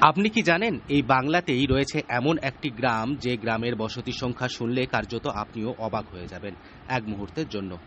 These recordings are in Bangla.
আপনি কি জানেন, এই বাংলাতেই রয়েছে এমন একটি গ্রাম যে গ্রামের বসতি সংখ্যা শুনলে কার্যত আপনিও অবাক হয়ে যাবেন এক মুহূর্তের জন্য।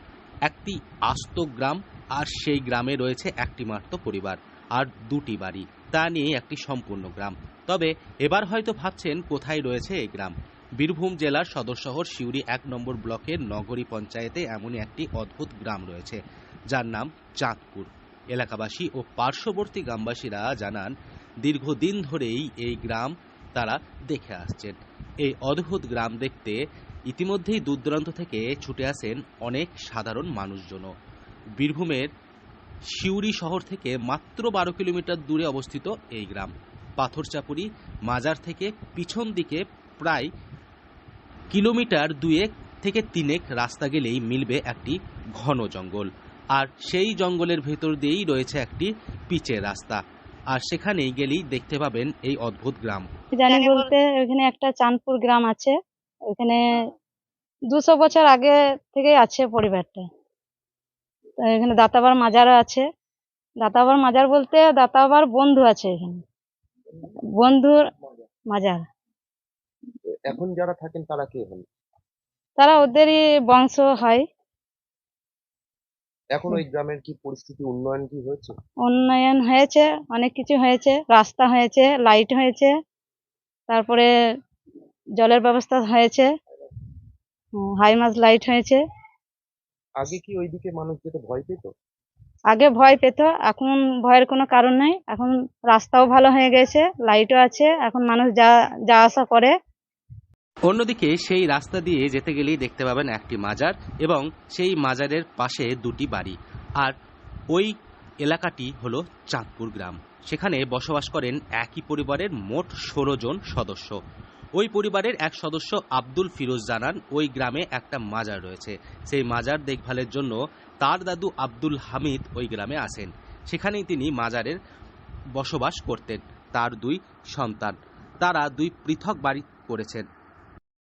একটি আস্ত গ্রাম আর সেই গ্রামে রয়েছে একটি মাত্র পরিবার আর দুটি বাড়ি। তা নিয়ে একটি সম্পূর্ণ গ্রাম। তবে এবার হয়তো ভাবছেন কোথায় রয়েছে এই গ্রাম। বীরভূম জেলার সদর শহর সিউড়ি এক নম্বর ব্লকের নগরী পঞ্চায়েতে এমনই একটি অদ্ভুত গ্রাম রয়েছে, যার নাম চাঁদপুর। এলাকাবাসী ও পার্শ্ববর্তী গ্রামবাসীরা জানান, দীর্ঘদিন ধরেই এই গ্রাম তারা দেখে আসছেন। এই অদ্ভুত গ্রাম দেখতে ইতিমধ্যেই দূর দূরান্ত থেকে ছুটে আসেন অনেক সাধারণ মানুষজনও। বীরভূমের সিউড়ি শহর থেকে মাত্র বারো কিলোমিটার দূরে অবস্থিত এই গ্রাম। পাথরচাপুরি মাজার থেকে পিছন দিকে প্রায় কিলোমিটার দুয়েক থেকে তিনেক রাস্তা গেলেই মিলবে একটি ঘন জঙ্গল। আর সেই জঙ্গলের ভেতর দিয়েই রয়েছে একটি পিচের রাস্তা। আর সেখানেই গেলেই দেখতে পাবেন এই অদ্ভুত গ্রাম। জানি বলতে ওখানে একটা চাঁদপুর গ্রাম আছে। ওখানে দুশো বছর আগে থেকেই আছে পরিবারটা। এখানে দাতাবার মাজারও আছে। দাতাবার মাজার বলতে দাতাবার বন্ধু আছে এখানে। বন্ধুর মাজার। এখন যারা থাকেন তারা কে হন? তারা ওদেরই বংশ হয়। এখন ওই গ্রামের কি পরিস্থিতি উন্নয়ন কি হয়েছে? উন্নয়ন হয়েছে অনেক কিছু হয়েছে রাস্তা হয়েছে লাইট হয়েছে তারপরে জলের ব্যবস্থা হয়েছে হাই মাস লাইট হয়েছে। আগে কি ওইদিকে মানুষ যেতে ভয় পেত? আগে ভয় পেত এখন ভয়ের কোনো কারণ নেই এখন রাস্তাও ভালো হয়ে গেছে লাইটও আছে এখন মানুষ যা যা আসা করে অন্যদিকে সেই রাস্তা দিয়ে যেতে গেলেই দেখতে পাবেন একটি মাজার এবং সেই মাজারের পাশে দুটি বাড়ি। আর ওই এলাকাটি হলো চাঁদপুর গ্রাম। সেখানে বসবাস করেন একই পরিবারের মোট ষোলো জন সদস্য। ওই পরিবারের এক সদস্য আব্দুল ফিরোজ জানান, ওই গ্রামে একটা মাজার রয়েছে। সেই মাজার দেখভালের জন্য তার দাদু আব্দুল হামিদ ওই গ্রামে আসেন সেখানেই তিনি মাজারের বসবাস করতেন। তার দুই সন্তান। তারা দুই পৃথক বাড়ি করেছেন।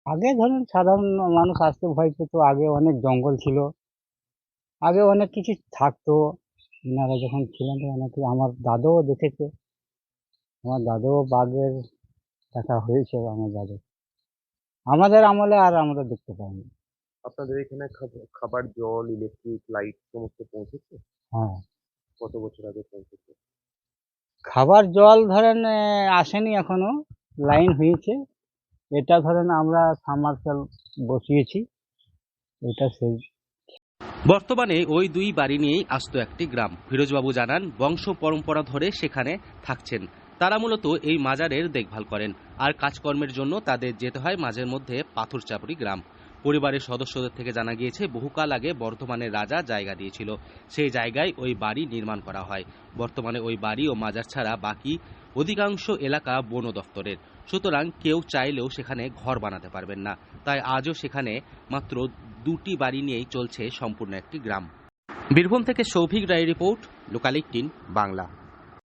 আগে ধরুন সাধারণ মানুষ আসতে ভয় পেত আগে অনেক জঙ্গল ছিল আগে অনেক কিছু থাকতো। এনারা যখন ছিলেন তো অনেক আমার দাদাও দেখেছে। আমার দাদাও বাঘের দেখা হয়েছে আমার দাদু। আমাদের আমলে আর আমরা দেখতে পাইনি। আপনাদের এখানে খাব- খাবার জল ইলেকট্রিক লাইট সমস্ত পৌঁছেছে? হ্যাঁ। কত বছর আগে পৌঁছেছে? খাবার জল ধরেন আসেনি এখনও। লাইন হয়েছে। এটা ধরেন আমরা সামারসেল বসিয়েছি। এটা সেই বর্তমানে ওই দুই বাড়ি নিয়েই আস্ত একটি গ্রাম। ফিরোজবাবু জানান, বংশ পরম্পরা ধরে সেখানে থাকছেন। তারা মূলত এই মাজারের দেখভাল করেন। আর কাজকর্মের জন্য তাদের যেতে হয় মাঝের মধ্যে পাথরচাপড়ি গ্রাম। পরিবারের সদস্যদের থেকে জানা গিয়েছে, বহুকাল আগে বর্ধমানের রাজা জায়গা দিয়েছিল। সেই জায়গায় ওই বাড়ি নির্মাণ করা হয়। বর্তমানে ওই বাড়ি ও মাজার ছাড়া বাকি অধিকাংশ এলাকা বন দফতরের। সুতরাং কেউ চাইলেও সেখানে ঘর বানাতে পারবেন না। তাই আজও সেখানে মাত্র দুটি বাড়ি নিয়েই চলছে সম্পূর্ণ একটি গ্রাম। বীরভূম থেকে Souvik Roy report, Local eighteen Bangla.